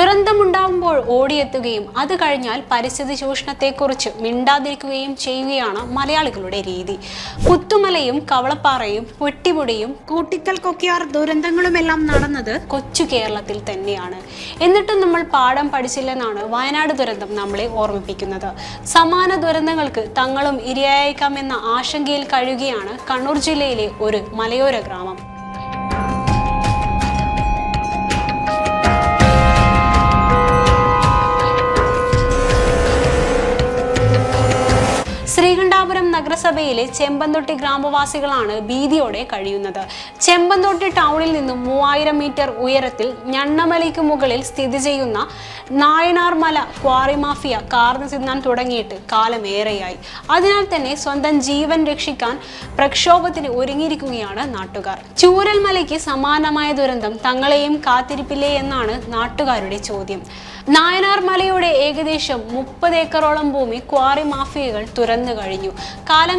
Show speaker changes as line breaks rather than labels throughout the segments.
ദുരന്തമുണ്ടാകുമ്പോൾ ഓടിയെത്തുകയും അത് കഴിഞ്ഞാൽ പരിസ്ഥിതി ചൂഷണത്തെക്കുറിച്ച് മിണ്ടാതിരിക്കുകയും ചെയ്യുകയാണ് മലയാളികളുടെ രീതി. പുത്തുമലയും കവളപ്പാറയും പൊട്ടിമുടിയും കൂട്ടിക്കൽ കൊക്കിയാർ ദുരന്തങ്ങളുമെല്ലാം നടന്നത് കൊച്ചു കേരളത്തിൽ തന്നെയാണ്. എന്നിട്ടും നമ്മൾ പാഠം പഠിച്ചില്ലെന്നാണ് വയനാട് ദുരന്തം നമ്മളെ ഓർമ്മിപ്പിക്കുന്നത്. സമാന ദുരന്തങ്ങൾക്ക് തങ്ങളും ഇരയായേക്കാമെന്ന ആശങ്കയിൽ കഴിയുകയാണ് കണ്ണൂർ ജില്ലയിലെ ഒരു മലയോര ഗ്രാമം. നഗരസഭയിലെ ചെമ്പന്തൊട്ടി ഗ്രാമവാസികളാണ് ഭീതിയോടെ കഴിയുന്നത്. ചെമ്പന്തൊട്ടി ടൗണിൽ നിന്നും മൂവായിരം മീറ്റർ ഉയരത്തിൽ ഞണ്ണമലയ്ക്ക് മുകളിൽ സ്ഥിതി ചെയ്യുന്ന നായനാർമല ക്വാറി മാഫിയ കാർന്നു തിന്നാൻ തുടങ്ങിയിട്ട് കാലമേറെയായി അതിനാൽ തന്നെ സ്വന്തം ജീവൻ രക്ഷിക്കാൻ പ്രക്ഷോഭത്തിന് ഒരുങ്ങിയിരിക്കുകയാണ് നാട്ടുകാർ. ചൂരൽമലയ്ക്ക് സമാനമായ ദുരന്തം തങ്ങളെയും കാത്തിരിപ്പില്ലേ എന്നാണ് നാട്ടുകാരുടെ ചോദ്യം. നായനാർ മലയുടെ ഏകദേശം മുപ്പത് ഏക്കറോളം ഭൂമി ക്വാറി മാഫിയകൾ തുറന്നു കഴിഞ്ഞു.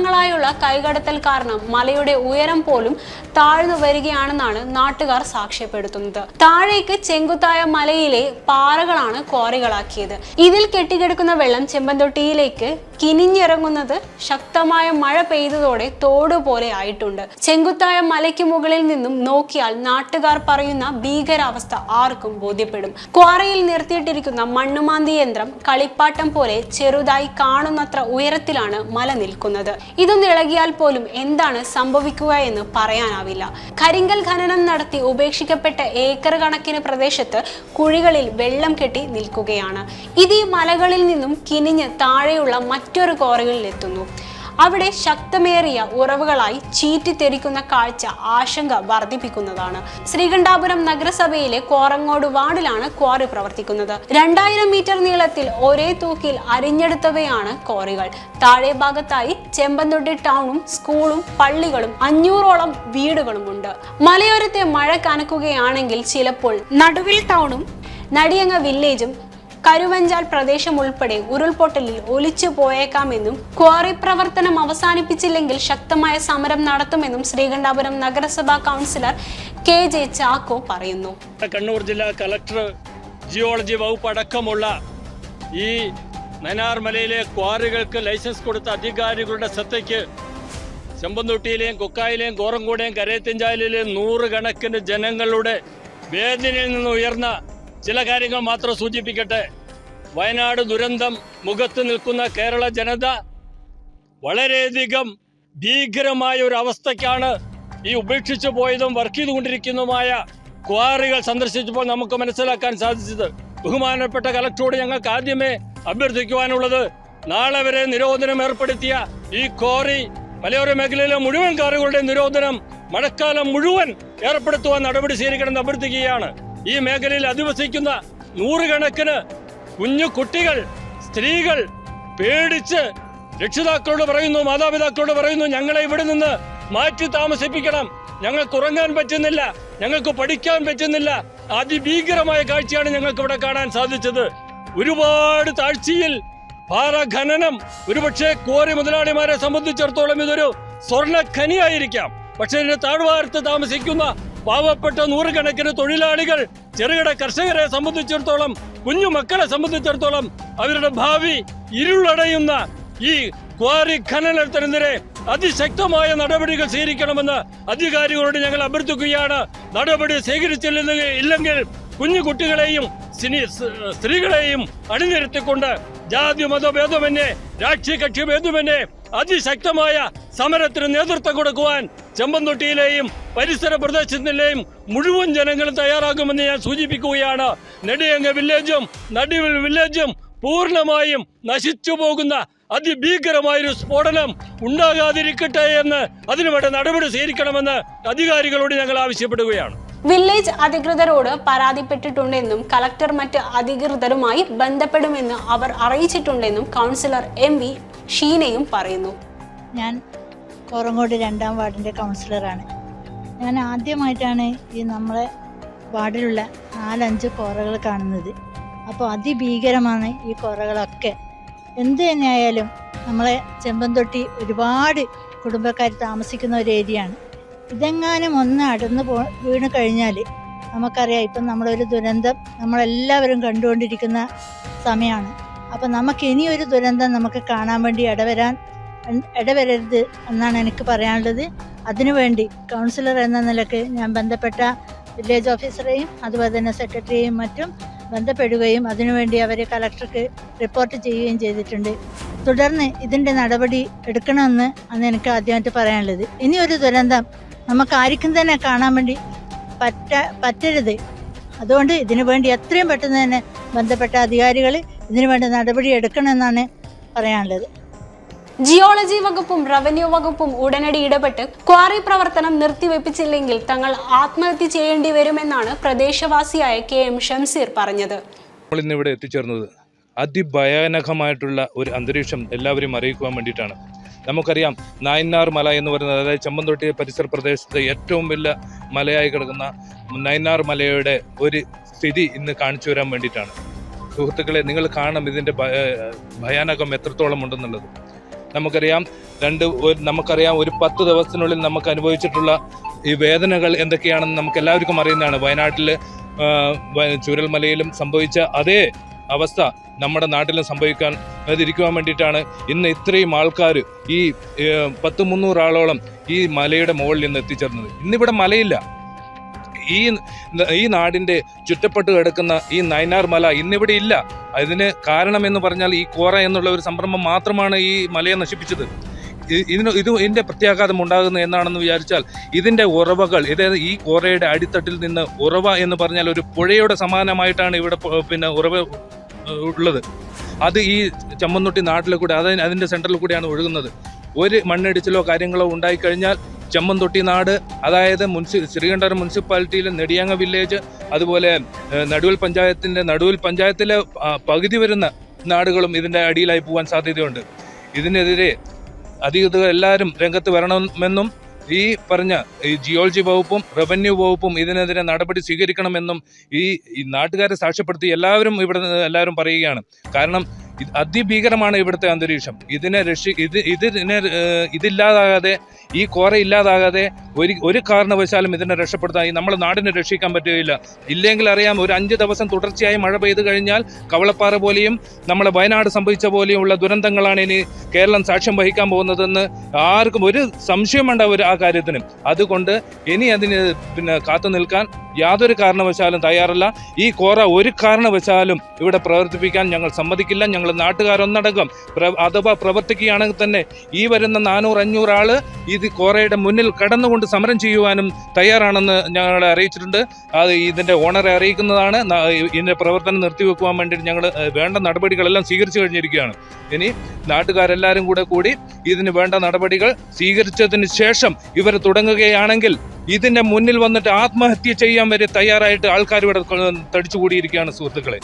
കാലങ്ങളായുള്ള കൈകടത്തൽ കാരണം മലയുടെ ഉയരം പോലും താഴ്ന്നു വരികയാണെന്നാണ് നാട്ടുകാർ സാക്ഷ്യപ്പെടുത്തുന്നത്. താഴേക്ക് ചെങ്കുത്തായ മലയിലെ പാറകളാണ് ക്വാറികളാക്കിയത്. ഇതിൽ കെട്ടിക്കിടക്കുന്ന വെള്ളം ചെമ്പന്തൊട്ടിയിലേക്ക് കിനിഞ്ഞിറങ്ങുന്നത് ശക്തമായ മഴ പെയ്തതോടെ തോട് പോലെ ആയിട്ടുണ്ട്. ചെങ്കുത്തായ മലയ്ക്ക് മുകളിൽ നിന്നും നോക്കിയാൽ നാട്ടുകാർ പറയുന്ന ഭീകരാവസ്ഥ ആർക്കും ബോധ്യപ്പെടും. ക്വാറയിൽ നിർത്തിയിട്ടിരിക്കുന്ന മണ്ണുമാന്തി യന്ത്രം കളിപ്പാട്ടം പോലെ ചെറുതായി കാണുന്നത്ര ഉയരത്തിലാണ് മല നിൽക്കുന്നത്. ഇതൊന്ന് ഇളകിയാൽ പോലും എന്താണ് സംഭവിക്കുക എന്ന് പറയാനാവില്ല. കരിങ്കൽ ഖനനം നടത്തി ഉപേക്ഷിക്കപ്പെട്ട ഏക്കർ കണക്കിന് പ്രദേശത്ത് കുഴികളിൽ വെള്ളം കെട്ടി നിൽക്കുകയാണ്. ഇത് ഈ മലകളിൽ നിന്നും കിനിഞ്ഞ് താഴെയുള്ള മറ്റൊരു കോറകളിൽ എത്തുന്നു അവിടെ ശക്തമേറിയ ഉറവുകളായി ചീറ്റിത്തെറിക്കുന്ന കാഴ്ച ആശങ്ക വർദ്ധിപ്പിക്കുന്നതാണ്. ശ്രീകണ്ഠാപുരം നഗരസഭയിലെ കോറങ്ങോട് വാർഡിലാണ് ക്വാറി പ്രവർത്തിക്കുന്നത്. രണ്ടായിരം മീറ്റർ നീളത്തിൽ ഒരേ തൂക്കിൽ അരിഞ്ഞെടുത്തവയാണ് ക്വാറികൾ. താഴെ ഭാഗത്തായി ചെമ്പന്തൊട്ടി ടൗണും സ്കൂളും പള്ളികളും അഞ്ഞൂറോളം വീടുകളും ഉണ്ട് മലയോരത്തെ മഴ കനക്കുകയാണെങ്കിൽ ചിലപ്പോൾ നടുവിൽ ടൗണും നടിയങ്ങ വില്ലേജും കരുവഞ്ചാൽ പ്രദേശം ഉൾപ്പെടെ ഉരുൾപൊട്ടലിൽ ഒലിച്ചു പോയേക്കാമെന്നും ക്വാറി പ്രവർത്തനം അവസാനിപ്പിച്ചില്ലെങ്കിൽ ശക്തമായ സമരം നടത്തുമെന്നും ശ്രീകണ്ഠാപുരം നഗരസഭാ കൗൺസിലർ കെ ജെ ചാക്കോ പറയുന്നു.
കണ്ണൂർ ജില്ലാ കളക്ടർ ജിയോളജി വകുപ്പ് അടക്കമുള്ള ഈ നനാർമലയിലെ ക്വാറികൾക്ക് ലൈസൻസ് കൊടുത്ത അധികാരികളുടെ ശ്രദ്ധയ്ക്ക് ചെമ്പന്തൊട്ടിയിലെയും കൊക്കായിലെയും കോറങ്കോടെയും കരയത്തിഞ്ചാലിലെയും നൂറുകണക്കിന് ജനങ്ങളുടെ വേദനയിൽ നിന്ന് ഉയർന്ന ചില കാര്യങ്ങൾ മാത്രം സൂചിപ്പിക്കട്ടെ. വയനാട് ദുരന്തം മുഖത്ത് നിൽക്കുന്ന കേരള ജനത വളരെയധികം ഭീകരമായ ഒരു അവസ്ഥയ്ക്കാണ് ഈ ഉപേക്ഷിച്ചു പോയതും വർക്ക് ചെയ്തുകൊണ്ടിരിക്കുന്നതുമായ ക്വാറികൾ സന്ദർശിച്ചപ്പോൾ നമുക്ക് മനസ്സിലാക്കാൻ സാധിച്ചത്. ബഹുമാനപ്പെട്ട കലക്ടറോട് ഞങ്ങൾക്ക് ആദ്യമേ അഭ്യർത്ഥിക്കുവാനുള്ളത് നാളെ വരെ നിരോധനം ഏർപ്പെടുത്തിയ ഈ ക്വാറി മലയോര മേഖലയിലെ മുഴുവൻ കാറുകളുടെ നിരോധനം മഴക്കാലം മുഴുവൻ ഏർപ്പെടുത്തുവാൻ നടപടി സ്വീകരിക്കണമെന്ന് അഭ്യർത്ഥിക്കുകയാണ്. ഈ മേഖലയിൽ അധിവസിക്കുന്ന നൂറുകണക്കിന് കുഞ്ഞു കുട്ടികൾ സ്ത്രീകൾ പേടിച്ച് രക്ഷിതാക്കളോട് പറയുന്നു മാതാപിതാക്കളോട് പറയുന്നു ഞങ്ങളെ ഇവിടെ നിന്ന് മാറ്റി താമസിപ്പിക്കണം. ഞങ്ങൾക്ക് ഉറങ്ങാൻ പറ്റുന്നില്ല. ഞങ്ങൾക്ക് പഠിക്കാൻ പറ്റുന്നില്ല. അതിഭീകരമായ കാഴ്ചയാണ് ഞങ്ങൾക്ക് ഇവിടെ കാണാൻ സാധിച്ചത്. ഒരുപാട് താഴ്ചയിൽ പാറ ഖനനം ഒരുപക്ഷെ കോറി മുതലാളിമാരെ സംബന്ധിച്ചിടത്തോളം ഇതൊരു സ്വർണ ഖനിയായിരിക്കാം. പക്ഷെ ഇതിന്റെ താഴ്വാരത്ത് താമസിക്കുന്ന പാവപ്പെട്ട നൂറുകണക്കിന് തൊഴിലാളികൾ ചെറുകിട കർഷകരെ സംബന്ധിച്ചിടത്തോളം കുഞ്ഞു മക്കളെ സംബന്ധിച്ചിടത്തോളം അവരുടെ ഭാവി ഇരുളടയുന്ന ഈ ക്വാറി ഖനനത്തിനെതിരെ അതിശക്തമായ നടപടികൾ സ്വീകരിക്കണമെന്ന് അധികാരികളോട് ഞങ്ങൾ അഭ്യർത്ഥിക്കുകയാണ്. നടപടി സ്വീകരിച്ചില്ലെങ്കിൽ ഇല്ലെങ്കിൽ കുഞ്ഞു കുട്ടികളെയും സ്ത്രീകളെയും അണിനിരത്തിക്കൊണ്ട് ജാതി മതഭേദമന്യേ രാഷ്ട്രീയ കക്ഷി ഭേദമന്യേ അതിശക്തമായ സമരത്തിന് നേതൃത്വം കൊടുക്കുവാൻ ചെമ്പന്തൊട്ടിയിലെയും പരിസര പ്രദേശത്തിലെയും മുഴുവൻ ജനങ്ങളും തയ്യാറാകുമെന്ന് ഞാൻ സൂചിപ്പിക്കുകയാണ്. നെടിയങ്ങ വില്ലേജും നടുവിൽ വില്ലേജും പൂർണമായും നശിച്ചു പോകുന്ന അതിഭീകരമായൊരു സ്ഫോടനം ഉണ്ടാകാതിരിക്കട്ടെ എന്ന് അതിനുവേണ്ട നടപടി സ്വീകരിക്കണമെന്ന് അധികാരികളോട് ഞങ്ങൾ ആവശ്യപ്പെടുകയാണ്.
വില്ലേജ് അധികൃതരോട് പരാതിപ്പെട്ടിട്ടുണ്ടെന്നും കളക്ടർ മറ്റ് അധികൃതരുമായി ബന്ധപ്പെടുമെന്ന് അവർ അറിയിച്ചിട്ടുണ്ടെന്നും കൗൺസിലർ എം വി ഷീനയും പറയുന്നു.
ഞാൻ കോറങ്ങോട് രണ്ടാം വാർഡിന്റെ കൗൺസിലറാണ്. ഞാൻ ആദ്യമായിട്ടാണ് ഈ നമ്മളെ വാർഡിലുള്ള നാലഞ്ച് കോറകൾ കാണുന്നത്. അപ്പോൾ അതിഭീകരമാണ് ഈ കോറകളൊക്കെ. എന്ത് തന്നെയായാലും നമ്മളെ ചെമ്പന്തൊട്ടി ഒരുപാട് കുടുംബക്കാർ താമസിക്കുന്ന ഒരു ഏരിയയാണ്. ഇതെങ്ങാനും ഒന്ന് അടന്ന് പോ വീണ് കഴിഞ്ഞാൽ നമുക്കറിയാം ഇപ്പം നമ്മളൊരു ദുരന്തം നമ്മളെല്ലാവരും കണ്ടുകൊണ്ടിരിക്കുന്ന സമയമാണ് അപ്പം നമുക്ക് ഇനിയൊരു ദുരന്തം നമുക്ക് കാണാൻ വേണ്ടി ഇടവരാൻ ഇടവരരുത് എന്നാണ് എനിക്ക് പറയാനുള്ളത്. അതിനുവേണ്ടി കൗൺസിലർ എന്ന നിലയ്ക്ക് ഞാൻ ബന്ധപ്പെട്ട വില്ലേജ് ഓഫീസറെയും അതുപോലെ തന്നെ സെക്രട്ടറിയെയും മറ്റും ബന്ധപ്പെടുകയും അതിനുവേണ്ടി അവർ കലക്ടർക്ക് റിപ്പോർട്ട് ചെയ്യുകയും ചെയ്തിട്ടുണ്ട്. തുടർന്ന് ഇതിന്റെ നടപടി എടുക്കണമെന്ന് അന്ന് എനിക്ക് ആദ്യമായിട്ട് പറയാനുള്ളത്. ഇനിയൊരു ദുരന്തം നമുക്ക് ആർക്കും തന്നെ കാണാൻ വേണ്ടി പറ്റ പറ്റരുത്. അതുകൊണ്ട് ഇതിനു വേണ്ടി എത്രയും പെട്ടെന്ന് തന്നെ ബന്ധപ്പെട്ട അധികാരികൾ ഇതിനു വേണ്ടി നടപടി എടുക്കണമെന്നാണ് പറയാനുള്ളത്.
ജിയോളജി വകുപ്പും റവന്യൂ വകുപ്പും ഉടനടി ഇടപെട്ട് ക്വാറി പ്രവർത്തനം നിർത്തിവെപ്പിച്ചില്ലെങ്കിൽ തങ്ങൾ ആത്മഹത്യ ചെയ്യേണ്ടി വരുമെന്നാണ് പ്രദേശവാസിയായ കെ എം ഷംസീർ പറഞ്ഞത്.
നമ്മൾ ഇന്ന് ഇവിടെ എത്തിച്ചേർന്നത് അതിഭയാനകമായിട്ടുള്ള ഒരു അന്തരീക്ഷം എല്ലാവരെയും അറിയിക്കുവാൻ വേണ്ടിയിട്ടാണ്. നമുക്കറിയാം നായനാർ മല എന്ന് പറയുന്നത് അതായത് ചെമ്പന്തൊട്ടി പരിസര പ്രദേശത്ത് ഏറ്റവും വലിയ മലയായി കിടക്കുന്ന നയനാർ മലയുടെ ഒരു സ്ഥിതി ഇന്ന് കാണിച്ചു വരാൻ വേണ്ടിയിട്ടാണ്. സുഹൃത്തുക്കളെ നിങ്ങൾ കാണണം ഇതിന്റെ ഭയ ഭയാനകം എത്രത്തോളം ഉണ്ടെന്നുള്ളത്. നമുക്കറിയാം രണ്ട് നമുക്കറിയാം ഒരു പത്ത് ദിവസത്തിനുള്ളിൽ നമുക്ക് അനുഭവിച്ചിട്ടുള്ള ഈ വേദനകൾ എന്തൊക്കെയാണെന്ന് നമുക്ക് എല്ലാവർക്കും അറിയുന്നതാണ് വയനാട്ടിൽ ചൂരൽമലയിലും സംഭവിച്ച അതേ അവസ്ഥ നമ്മുടെ നാട്ടിലും സംഭവിക്കാൻ അതിരിക്കുവാൻ വേണ്ടിയിട്ടാണ്. ഇന്ന് ഇത്രയും ആൾക്കാർ ഈ പത്ത് മുന്നൂറ് ആളോളം ഈ മലയുടെ മുകളിൽ നിന്ന് എത്തിച്ചേർന്നത്. ഇന്നിവിടെ മലയില്ല. ഈ ഈ നാടിന്റെ ചുറ്റപ്പെട്ട് കിടക്കുന്ന ഈ നയനാർ മല ഇന്നിവിടെ ഇല്ല. അതിന് കാരണം എന്ന് പറഞ്ഞാൽ ഈ കോറ എന്നുള്ള ഒരു സംരംഭം മാത്രമാണ് ഈ മലയെ നശിപ്പിച്ചത്. ഇതിന് ഇത് ഇതിന്റെ പ്രത്യാഘാതം ഉണ്ടാകുന്ന എന്നാണെന്ന് വിചാരിച്ചാൽ ഇതിന്റെ ഉറവകൾ ഇതായത് ഈ കോറയുടെ അടിത്തട്ടിൽ നിന്ന് ഉറവ എന്ന് പറഞ്ഞാൽ ഒരു പുഴയുടെ സമാനമായിട്ടാണ് ഇവിടെ പിന്നെ ഉറവ ഉള്ളത്. അത് ഈ ചമ്മന്തൊട്ടി നാട്ടിലെ കൂടെ അത് അതിന്റെ സെന്ററിൽ കൂടെയാണ് ഒഴുകുന്നത്. ഒരു മണ്ണിടിച്ചിലോ കാര്യങ്ങളോ ഉണ്ടായിക്കഴിഞ്ഞാൽ ചെമ്മന്തൊട്ടി നാട് അതായത് മുൻസി ശ്രീകണ്ഠപുരം മുനിസിപ്പാലിറ്റിയിലെ നെടിയാങ്ങ വില്ലേജ് അതുപോലെ നടുവൽ പഞ്ചായത്തിന്റെ നടുവൽ പഞ്ചായത്തിലെ പകുതി വരുന്ന നാടുകളും ഇതിന്റെ അടിയിലായി പോകാൻ സാധ്യതയുണ്ട്. ഇതിനെതിരെ അധികൃതർ എല്ലാവരും രംഗത്ത് വരണമെന്നും ഈ പറഞ്ഞ ഈ ജിയോളജി വകുപ്പും റവന്യൂ വകുപ്പും ഇതിനെതിരെ നടപടി സ്വീകരിക്കണമെന്നും ഈ നാട്ടുകാരെ സാക്ഷ്യപ്പെടുത്തി എല്ലാവരും ഇവിടെ എല്ലാവരും പറയുകയാണ്. കാരണം അതിഭീകരമാണ് ഇവിടുത്തെ അന്തരീക്ഷം. ഇതിനെ രക്ഷി ഇത് ഇതിനെ ഇതില്ലാതാകാതെ ഈ കോറ ഇല്ലാതാകാതെ ഒരു ഒരു കാരണവശാലും ഇതിനെ രക്ഷപ്പെടുത്താൻ ഈ നമ്മുടെ നാടിനെ രക്ഷിക്കാൻ പറ്റുകയില്ല. ഇല്ലെങ്കിൽ അറിയാം ഒരു അഞ്ച് ദിവസം തുടർച്ചയായി മഴ പെയ്തു കഴിഞ്ഞാൽ കവളപ്പാറ പോലെയും നമ്മളെ വയനാട് സംഭവിച്ച പോലെയുമുള്ള ദുരന്തങ്ങളാണ് ഇനി കേരളം സാക്ഷ്യം വഹിക്കാൻ പോകുന്നതെന്ന് ആർക്കും ഒരു സംശയം ഒരു ആ കാര്യത്തിന്. അതുകൊണ്ട് ഇനി അതിന് പിന്നെ കാത്തു നിൽക്കാൻ യാതൊരു കാരണവശാലും തയ്യാറല്ല. ഈ കോറ ഒരു കാരണവശാലും ഇവിടെ പ്രവർത്തിപ്പിക്കാൻ ഞങ്ങൾ സമ്മതിക്കില്ല. ഞങ്ങൾ നാട്ടുകാരൊന്നടങ്കം അഥവാ പ്രവർത്തിക്കുകയാണെങ്കിൽ തന്നെ ഈ വരുന്ന നാനൂറ് അഞ്ഞൂറ് ആൾ ഇത് കോറയുടെ മുന്നിൽ കടന്നുകൊണ്ട് സമരം ചെയ്യുവാനും തയ്യാറാണെന്ന് ഞങ്ങളെ അറിയിച്ചിട്ടുണ്ട്. അത് ഇതിന്റെ ഓണറെ അറിയിക്കുന്നതാണ്. ഇതിന്റെ പ്രവർത്തനം നിർത്തിവെക്കുവാൻ വേണ്ടിയിട്ട് ഞങ്ങൾ വേണ്ട നടപടികളെല്ലാം സ്വീകരിച്ചു കഴിഞ്ഞിരിക്കുകയാണ്. ഇനി നാട്ടുകാരെല്ലാവരും കൂടെ കൂടി ഇതിന് വേണ്ട നടപടികൾ സ്വീകരിച്ചതിന് ശേഷം ഇവർ തുടങ്ങുകയാണെങ്കിൽ ഇതിന്റെ മുന്നിൽ വന്നിട്ട് ആത്മഹത്യ ചെയ്യാൻ വരെ തയ്യാറായിട്ട് ആൾക്കാർ ഇവിടെ തടിച്ചുകൂടിയിരിക്കുകയാണ് സുഹൃത്തുക്കളെ.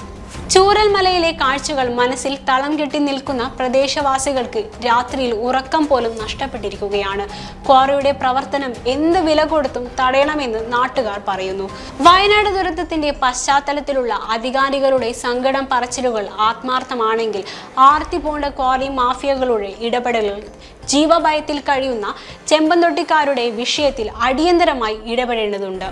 ചൂരൽമലയിലെ കാഴ്ചകൾ മനസ്സിൽ തളം കെട്ടി നിൽക്കുന്ന പ്രദേശവാസികൾക്ക് രാത്രിയിൽ ഉറക്കം പോലും നഷ്ടപ്പെട്ടിരിക്കുകയാണ്. ക്വാറിയുടെ പ്രവർത്തനം എന്ത് വില കൊടുത്തും തടയണമെന്ന് നാട്ടുകാർ പറയുന്നു. വയനാട് ദുരന്തത്തിന്റെ പശ്ചാത്തലത്തിലുള്ള അധികാരികളുടെ സങ്കടം പറച്ചിലുകൾ ആത്മാർത്ഥമാണെങ്കിൽ ആർത്തി പോണ്ട ക്വാറി മാഫിയകളുടെ ഇടപെടലുകൾ ജീവഭയത്തിൽ കഴിയുന്ന ചെമ്പന്തൊട്ടിക്കാരുടെ വിഷയത്തിൽ അടിയന്തരമായി ഇടപെടേണ്ടതുണ്ട്.